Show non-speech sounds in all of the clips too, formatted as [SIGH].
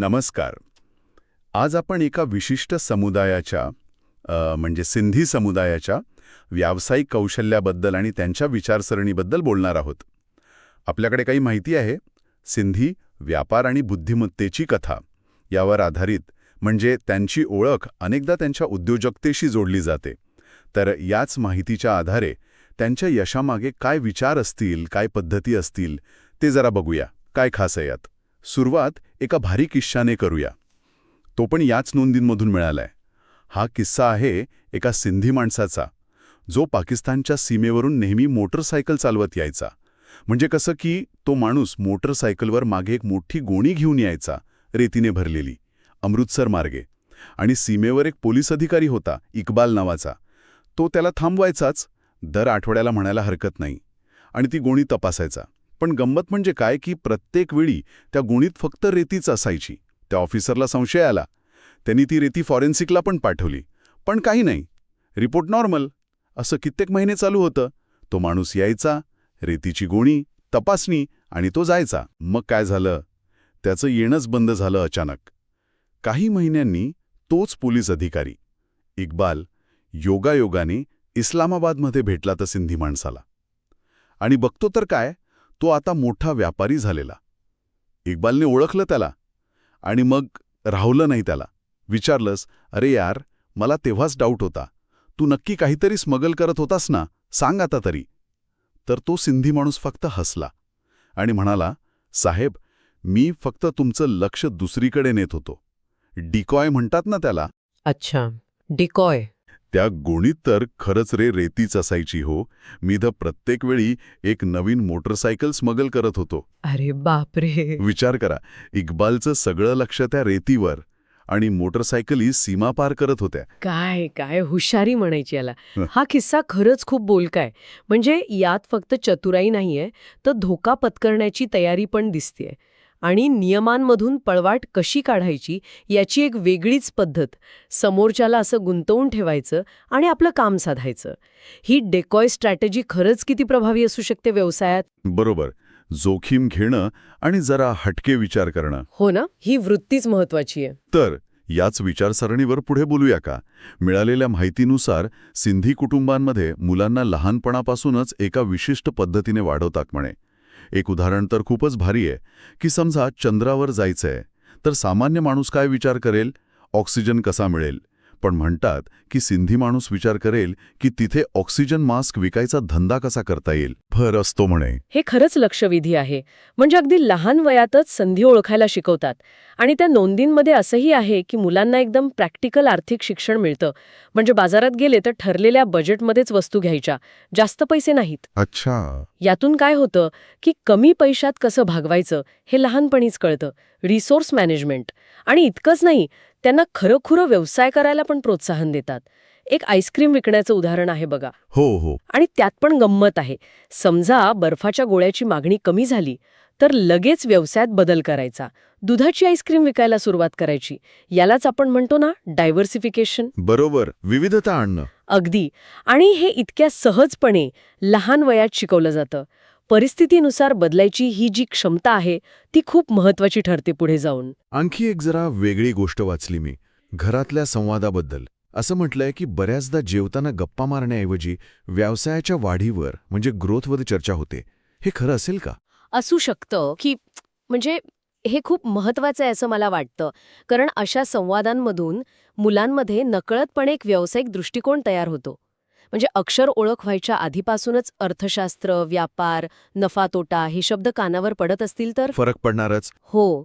नमस्कार. आज आपण एका विशिष्ट समुदायाच्या म्हणजे सिंधी समुदायाच्या व्यावसायिक कौशल्याबद्दल आणि त्यांच्या विचारसरणीबद्दल बोलणार आहोत. आपल्याकडे काही माहिती आहे. सिंधी व्यापार आणि बुद्धिमत्तेची कथा यावर आधारित म्हणजे त्यांची ओळख अनेकदा त्यांच्या उद्योजकतेशी जोडली जाते. तर याच माहितीच्या आधारे त्यांच्या यशामागे काय विचार असतील काय पद्धती असतील ते जरा बघूया. काय खास आहे यात? सुरुवात एका भारी किस्साने करूया. तो पण याच नोंदींमधून मिळालाय. हा किस्सा आहे एका सिंधी माणसाचा जो पाकिस्तानच्या सीमेवरून नेहमी मोटरसायकल चालवत यायचा. म्हणजे कसं की तो माणूस मोटरसायकलवर मागे एक मोठी गोणी घेऊन यायचा रेतीने भरलेली अमृतसर मार्गे. आणि सीमेवर एक पोलीस अधिकारी होता इक्बाल नावाचा. तो त्याला थांबवायचाच दर आठवड्याला म्हणायला हरकत नाही. आणि ती गोणी तपासायचा. पण गंमत म्हणजे काय की प्रत्येक वेळी त्या गुणीत फक्त रेतीच असायची. त्या ऑफिसरला संशय आला. त्यांनी ती रेती फॉरेन्सिकला पण पाठवली. पण काही नाही. Report normal. असं कित्येक महिने चालू होतं. तो माणूस यायचा रेतीची गोणी तपासणी आणि तो जायचा. मग काय झालं? त्याचं येणंच बंद झालं अचानक. काही महिन्यांनी तोच पोलीस अधिकारी इक्बाल योगायोगाने इस्लामाबादमध्ये भेटला तर सिंधी माणसाला. आणि बघतो तर काय तो आता मोठा व्यापारी झालेला. इक्बालने ओळखलं त्याला आणि मग राहुलं नाही त्याला. विचारलंस अरे यार मला तेव्हाच डाऊट होता. तू नक्की काहीतरी स्मगल करत होतास ना? सांग आता तरी. तर तो सिंधी माणूस फक्त हसला आणि म्हणाला साहेब मी फक्त तुमचं लक्ष दुसरीकडे नेत होतो. डिकॉय म्हणतात ना त्याला? अच्छा. डिकॉय. त्या गोणीत तर खरंच रे रेतीच असायची हो. मी तर प्रत्येक वेळी एक नवीन मोटरसायकल स्मगल करत होतो. अरे बापरे! विचार करा इक्बालचं सगळं लक्ष त्या रेतीवर आणि मोटरसायकली सीमा पार करत होत्या. काय काय हुशारी म्हणायची याला. हं. हा किस्सा खरंच खूप बोलकाय. म्हणजे यात फक्त चतुराई नाहीये तर धोका पत्करण्याची तयारी पण दिसतेय. आणि नियमांमधून पळवाट कशी काढायची याची एक वेगळीच पद्धत. समोरच्याला असं गुंतवून ठेवायचं आणि आपलं काम साधायचं. ही डेकॉय स्ट्रॅटेजी खरंच किती प्रभावी असू शकते व्यवसायात? बरोबर. जोखीम घेणं आणि जरा हटके विचार करणं. हो ना? ही वृत्तीच महत्वाची आहे. तर याच विचारसरणीवर पुढे बोलूया का? मिळालेल्या माहितीनुसार सिंधी कुटुंबांमध्ये मुलांना लहानपणापासूनच एका विशिष्ट पद्धतीने वाढवतात म्हणे. एक उदाहरण तर खूपच भारी आहे की समजा चंद्रावर जायचंय तर सामान्य माणूस काय विचार करेल? ऑक्सिजन कसा मिळेल? पण म्हणतात की सिंधी माणूस विचार करेल की तिथे ऑक्सिजन मास्क विकायचा धंदा कसा करता येईल. भर असतो म्हणे. हे खरंच लक्षविधी आहे. म्हणजे अगदी लहान वयातच संधी ओळखायला शिकवतात. आणि त्या नोंदींमध्ये असंही आहे की मुलांना एकदम प्रॅक्टिकल आर्थिक शिक्षण मिळतं. म्हणजे बाजारात गेले तर ठरलेल्या बजेटमध्येच वस्तू घ्यायच्या. जास्त पैसे नाहीत. अच्छा. यातून काय होतं की कमी पैशात कसं भागवायचं हे लहानपणीच कळतं. Resource management. आणि इतकंच नाही त्यांना खरंखुरं व्यवसाय करायला पण प्रोत्साहन देतात. एक आईस्क्रीम विकण्याचं उदाहरण आहे बघा. हो हो. आणि त्यात पण गंमत आहे. समजा बर्फाच्या गोळ्याची मागणी कमी झाली तर लगेच व्यवसायात बदल करायचा. दुधाची आईस्क्रीम विकायला सुरुवात करायची. यालाच आपण म्हणतो ना डायव्हर्सिफिकेशन. बरोबर. विविधता आणणं. अगदी. आणि हे इतक्या सहजपणे लहान वयात शिकवलं जातं. परिस्थितीनुसार बदलायची ही जी क्षमता आहे ती खूप महत्वाची ठरते पुढे जाऊन. आणखी एक जरा वेगळी गोष्ट वाचली मी घरातल्या संवादाबद्दल. असं म्हटलंय की बऱ्याचदा जेवताना गप्पा मारण्याऐवजी व्यवसायाच्या वाढीवर म्हणजे ग्रोथवर चर्चा होते. हे खरं असेल का? असू शकतं की म्हणजे हे खूप महत्वाचं आहे असं मला वाटतं. कारण अशा संवादांमधून मुलांमध्ये नकळतपणे एक व्यावसायिक दृष्टिकोन तयार होतो. म्हणजे अक्षर ओळख व्हायच्या आधीपासूनच अर्थशास्त्र व्यापार नफा तोटा हे शब्द कानावर पडत असतील तर? फरक पडणारच. हो.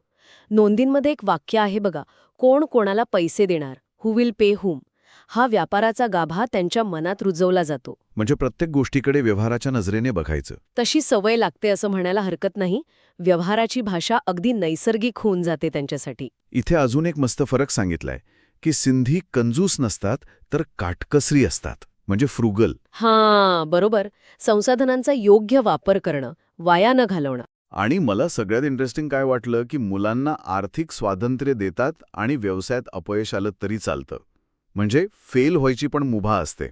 नोंदींमध्ये एक वाक्य आहे बघा कोण कोणाला पैसे देणार हु विल पे हुम हा व्यापाराचा गाभा त्यांच्या मनात रुजवला जातो. म्हणजे प्रत्येक गोष्टीकडे व्यवहाराच्या नजरेने बघायचं. तशी सवय लागते असं म्हणायला हरकत नाही. व्यवहाराची भाषा अगदी नैसर्गिक होऊन जाते त्यांच्यासाठी. इथे अजून एक मस्त फरक सांगितलाय की सिंधी कंजूस नसतात तर काटकसरी असतात. म्हणजे फ्रुगल हां बरोबर. संसाधनांचा योग्य वापर करणं वाया न घालवणं. आणि मला सगळ्यात इंटरेस्टिंग काय वाटलं की मुलांना आर्थिक स्वातंत्र्य देतात आणि व्यवसायात अपयश आलं तरी चालतं. म्हणजे फेल व्हायची पण मुभा असते.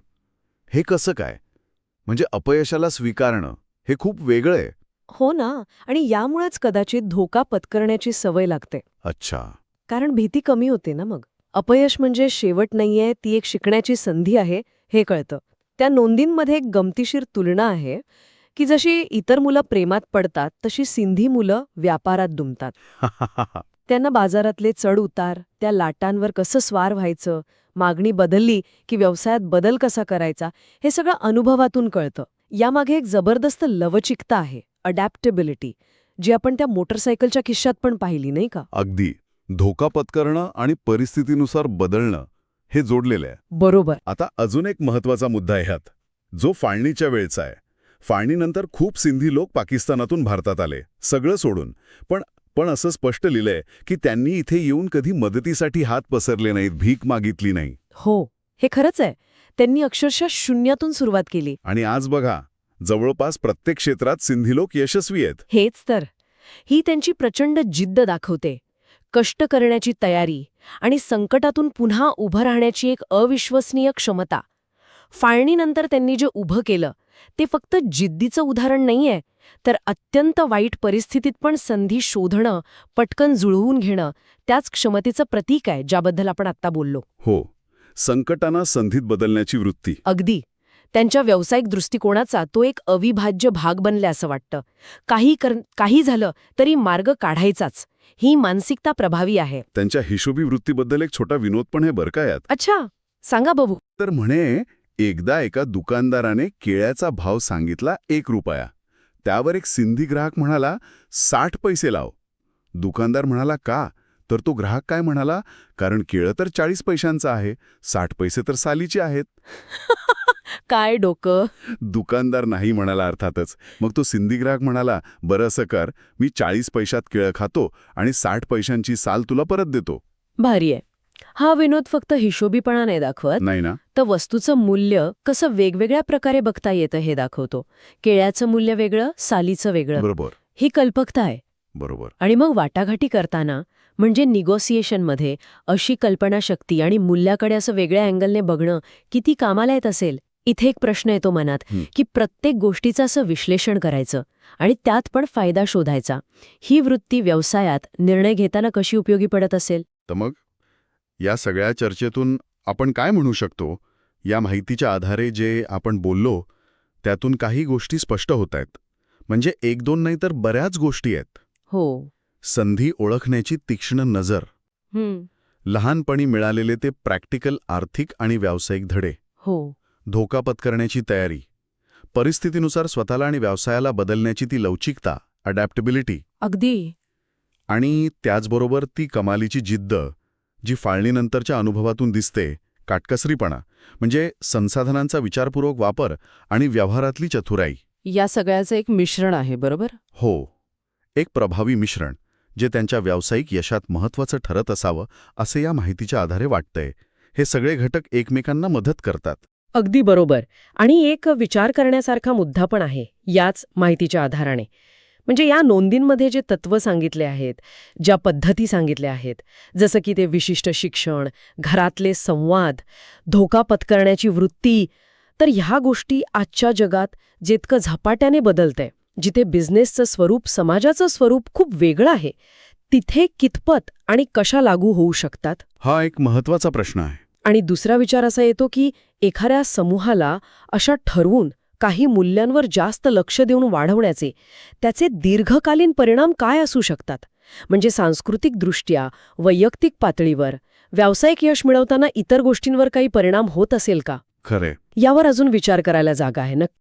हे कसं काय? म्हणजे अपयशाला स्वीकारणं हे खूप वेगळं आहे. हो ना आणि यामुळेच कदाचित धोका पत्करण्याची सवय लागते. अच्छा. कारण भीती कमी होते ना मग. अपयश म्हणजे शेवट नाहीये ती एक शिकण्याची संधी आहे. हे कळतं. त्या नोंदींमध्ये एक गमतीशीर तुलना आहे की जशी इतर मुलं प्रेमात पडतात तशी सिंधी मुलं व्यापारात दुमतात. [LAUGHS] त्यांना बाजारातले चढ उतार त्या लाटांवर कसं स्वार व्हायचं मागणी बदलली की व्यवसायात बदल कसा करायचा हे सगळं अनुभवातून कळतं. यामागे एक जबरदस्त लवचिकता आहे अडॅप्टेबिलिटी जी आपण त्या मोटरसायकलच्या खिश्यात पण पाहिली नाही का? अगदी. धोका पत्करणं आणि परिस्थितीनुसार बदलणं हे जोडलेलं आहे. बरोबर. आता अजून एक महत्त्वाचा मुद्दा आहे ह्यात. जो फाळणीच्या वेळचा आहे. फाळणीनंतर खूप सिंधी लोक पाकिस्तानातून भारतात आले. सगळं सोडून. पण पण असं स्पष्ट लिहिलंय की त्यांनी इथे येऊन कधी मदतीसाठी हात पसरले नाहीत भीक मागितली नाही. हो हे खरंच आहे. त्यांनी अक्षरशः शून्यातून सुरुवात केली. आणि आज बघा जवळपास प्रत्येक क्षेत्रात सिंधी लोक यशस्वी आहेत. हेच तर. ही त्यांची प्रचंड जिद्द दाखवते. कष्ट करण्याची तयारी आणि संकटातून पुन्हा उभं राहण्याची एक अविश्वसनीय क्षमता. फाळणीनंतर त्यांनी जे उभं केलं ते फक्त जिद्दीचं उदाहरण नाहीये तर अत्यंत वाईट परिस्थितीत पण संधी शोधणं पटकन जुळवून घेणं त्याच क्षमतेचं प्रतीक आहे ज्याबद्दल आपण आत्ता बोललो. हो संकटांना संधीत बदलण्याची वृत्ती. अगदी. त्यांच्या व्यावसायिक दृष्टिकोनाचा तो एक अविभाज्य भाग बनले असं वाटतं. काही कर काही झालं तरी मार्ग काढायचाच. ही मानसिकता प्रभावी आहे. त्यांच्या हिशोबी वृत्तीबद्दल एक छोटा विनोद पण आहे बरं का यात? अच्छा सांगा बघू. तर म्हणे एकदा एका दुकानदाराने केळ्याचा भाव सांगितला एक रुपया. त्यावर एक सिंधी ग्राहक म्हणाला साठ पैसे लाव. दुकानदार म्हणाला का? तर तो ग्राहक काय म्हणाला कारण केळं तर चाळीस पैशांचं आहे साठ पैसे तर सालीचे आहेत. [LAUGHS] काय डोकं? दुकानदार नाही म्हणाला अर्थातच. मग तो सिंधी ग्राहक म्हणाला बरं असं कर मी चाळीस पैशात केळं खातो आणि साठ पैशांची साल तुला परत देतो. भारी आहे. हा विनोद फक्त हिशोबीपणा नाही दाखवत. नाही ना? तर वस्तूचं मूल्य कसं वेगवेगळ्या प्रकारे बघता येतं हे दाखवतो. केळ्याचं मूल्य वेगळं सालीचं वेगळं. बरोबर. ही कल्पकता आहे. बरोबर. आणि मग वाटाघाटी करताना म्हणजे निगोसिएशनमध्ये अशी कल्पनाशक्ती आणि मूल्याकडे असं वेगळ्या अँगलने बघणं किती कामाला येत असेल? इथे एक प्रश्न येतो मनात. की प्रत्येक गोष्टीचं असं विश्लेषण करायचं आणि त्यात पण फायदा शोधायचा. ही वृत्ती व्यवसायात निर्णय घेताना कशी उपयोगी पडत असेल? तर मग? या सगळ्या चर्चेतून आपण काय म्हणू शकतो? या माहितीच्या आधारे जे आपण बोललो त्यातून काही गोष्टी स्पष्ट होत आहेत. म्हणजे एक दोन नाही तर बऱ्याच गोष्टी आहेत. हो. संधी ओळखण्याची तीक्ष्ण नजर. लहानपणी मिळालेले ते प्रॅक्टिकल आर्थिक आणि व्यावसायिक धडे. हो. धोका पत्करण्याची तयारी. परिस्थितीनुसार स्वतःला आणि व्यवसायाला बदलण्याची ती लवचिकता अडॅप्टेबिलिटी अगदी. आणि त्याचबरोबर ती कमालीची जिद्द जी फाळणीनंतरच्या अनुभवातून दिसते काटकसरीपणा म्हणजे संसाधनांचा विचारपूर्वक वापर आणि व्यवहारातली चतुराई. या सगळ्याचं एक मिश्रण आहे बरोबर? हो. एक प्रभावी मिश्रण जे त्यांच्या व्यावसायिक यशात महत्त्वाचं ठरत असावं असे या माहितीच्या आधारे वाटतंय. हे सगळे घटक एकमेकांना मदत करतात. अगदी बरोबर. आणि एक विचार करण्यासारखा मुद्दा पण आहे याच माहितीच्या आधाराने. म्हणजे या नोंदींमध्ये जे तत्व सांगितले आहेत ज्या पद्धती सांगितल्या आहेत जसं की ते विशिष्ट शिक्षण घरातले संवाद धोका पत्करण्याची वृत्ती तर ह्या गोष्टी आजच्या जगात जितकं झपाट्याने बदलतंय जिथे बिझनेसचं स्वरूप समाजाचं स्वरूप खूप वेगळं आहे तिथे कितपत आणि कशा लागू होऊ शकतात? हा एक महत्त्वाचा प्रश्न आहे. आणि दुसरा विचार असा येतो की एखाद्या समूहाला अशा ठरवून काही मूल्यांवर जास्त लक्ष देऊन वाढवण्याचे त्याचे दीर्घकालीन परिणाम काय असू शकतात? म्हणजे सांस्कृतिकदृष्ट्या वैयक्तिक पातळीवर व्यावसायिक यश मिळवताना इतर गोष्टींवर काही परिणाम होत असेल का? खरे. यावर अजून विचार करायला जागा आहे नक्की